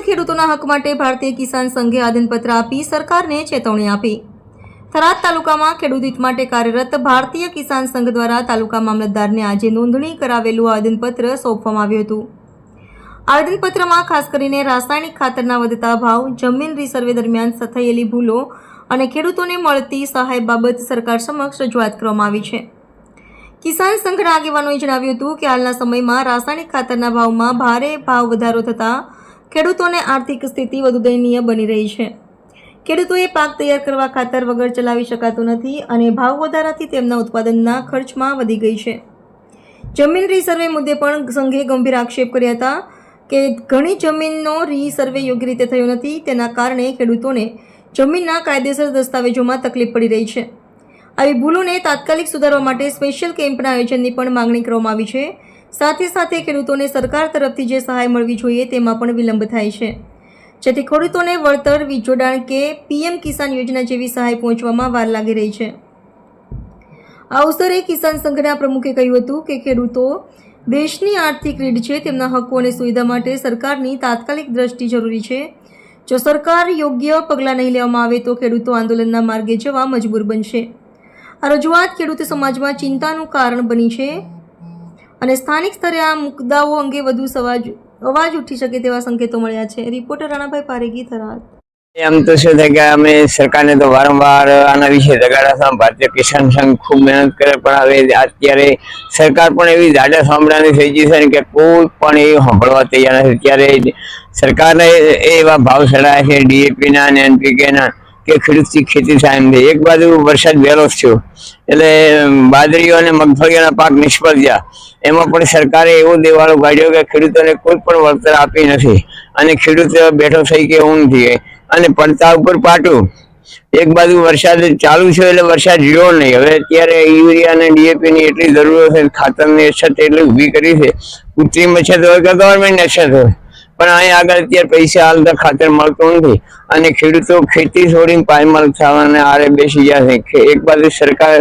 ખેડૂતોના હક માટે ભારતીય કિસાન સંઘે આવેદનપત્ર આપી સરકારને ચેતવણી આપી. થરાદ તાલુકામાં ખેડૂત હિત માટે કાર્યરત ભારતીય કિસાન સંઘ દ્વારા તાલુકા મામલતદારને આજે નોંધણી કરાવેલું આવેદનપત્ર સોંપવામાં આવ્યું હતું. આવેદનપત્રમાં ખાસ કરીને રાસાયણિક ખાતરના વધતા ભાવ, જમીન રિસર્વે દરમિયાન થયેલી ભૂલો અને ખેડૂતોને મળતી સહાય બાબત સરકાર સમક્ષ રજૂઆત કરવામાં આવી છે. કિસાન સંઘના આગેવાનોએ જણાવ્યું હતું કે હાલના સમયમાં રાસાયણિક ખાતરના ભાવમાં ભારે ભાવ વધારો થતાં ખેડૂતોને આર્થિક સ્થિતિ વધુ દયનીય બની રહી છે. ખેડૂતોએ પાક તૈયાર કરવા ખાતર વગર ચલાવી શકાતું નથી અને ભાવ વધારાથી તેમના ઉત્પાદનના ખર્ચમાં વધી ગઈ છે. જમીન રીસર્વે મુદ્દે પણ સંઘે ગંભીર આક્ષેપ કર્યા હતા કે ઘણી જમીનનો રીસર્વે યોગ્ય રીતે થયો નથી, તેના કારણે ખેડૂતોને જમીનના કાયદેસર દસ્તાવેજોમાં તકલીફ પડી રહી છે. આવી ભૂલોને તાત્કાલિક સુધારવા માટે સ્પેશિયલ કેમ્પના આયોજનની પણ માંગણી કરવામાં આવી છે. સાથે સાથે ખેડૂતોને સરકાર તરફથી જે સહાય મળવી જોઈએ તેમાં પણ વિલંબ થાય છે. જેથી ખેડૂતોને વળતર વીજ જોડાણ કે પીએમ કિસાન યોજના જેવી સહાય પહોંચવામાં વાર લાગી રહી છે. આ અવસરે કિસાન સંઘના પ્રમુખે કહ્યું હતું કે ખેડૂતો દેશની આર્થિક રીઢ છે, તેમના હકો અને સુવિધા માટે સરકારની તાત્કાલિક દ્રષ્ટિ જરૂરી છે. જો સરકાર યોગ્ય પગલાં નહીં લેવામાં આવે તો ખેડૂતો આંદોલનના માર્ગે જવા મજબૂર બનશે. આ રજૂઆત ખેડૂત સમાજમાં ચિંતાનું કારણ બની છે. અને સ્થાનિક સ્તરે આ મુદ્દાઓ અંગે વધુ સવાજ અવાજ ઉઠી શકે તેવા સંકેતો મળ્યા છે. રિપોર્ટર રાણાભાઈ પારેગી થરાદ. એમ તો શું થાય કે અમે સરકારને તો વારંવાર આના વિશે જગાડા સામે ભારતીય કિસાન સંઘ ખૂબ મહેનત કરે, પણ હવે અત્યારે સરકાર પણ એવી જાડા સાંભળાની થઈ ગઈ છે કે કોઈ પણ એ સાંભળવા તૈયાર નથી. ત્યારે સરકારને એવા ભાવ ચડાયા છે. ડીએપીના અને એનપીકે ના કે ખેડૂતથી ખેતી થાય એમ એક બાજુ વરસાદ વહેલો થયો. એટલે બાજરીઓ અને મગફળીઓના પાક નિષ્ફળ ગયા. એમાં પણ સરકારે એવો દેવાળો કાઢ્યો કે ખેડૂતોને કોઈ પણ વળતર આપી નથી. અને ખેડૂત બેઠો થઈ કે એવું નથી અને પડતા ઉપર પાટું. એક બાજુ વરસાદ ચાલુ છે એટલે વરસાદ રહ્યો નહીં. હવે અત્યારે યુરિયા અને ડીએપી ની એટલી જરૂર છે, ખાતરની અછત એટલી ઊભી કરી છે. કૃત્રિમ અછત હોય કે ગવર્મેન્ટ અછત હોય? પણ અહીં આગળ અત્યારે પૈસા હાલતા ખાતર મળતું નથી. અને ખેડૂતો ખેતી છોડીને પાયમાલ થવાને આરે બેસી ગયા છે. એક બાજુ સરકાર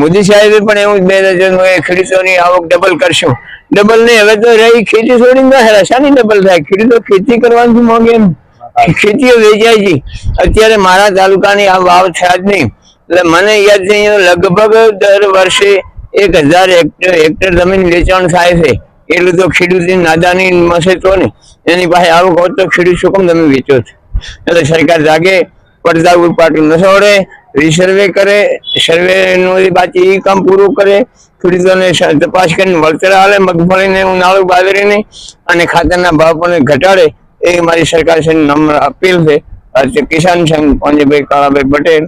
મોદી સાહેબે પણ એવું બે હજાર ખેડૂતોની આવક ડબલ કરશું. ડબલ નહીં, હવે તો રહી ખેતી છોડીને ના શાની ડબલ થાય? ખેડૂતો ખેતી કરવાનું માંગે એમ. ખેતીઓ વેચાય છે. અત્યારે મારા તાલુકાની આ વાવ થયા જ નહીં. એટલે મને યાદ નહીં લગભગ દર વર્ષે એક હજાર હેક્ટર હેક્ટર જમીન વેચાણ થાય છે. એટલું તો ખેડૂતની નાદાની મસે તો ને એની પાસે આવક હોત તો ખેડૂત શું કેમ તમે વેચો છો? એટલે સરકાર જાગે, પડતા ઉપાટું પાટું ન છોડે રીસર્વે કરે સર્વે નું બાકી એ કામ પૂરું કરે, ખેડૂતોને તપાસ કરીને વળતર આવે મગફળીને ઉનાળુ બાજરીને અને ખાતરના ભાવ પણ ઘટાડે, એ મારી સરકાર છે નમ્ર અપીલ છે. કિસાન સંઘ પંજભાઈ કાળાભાઈ પટેલ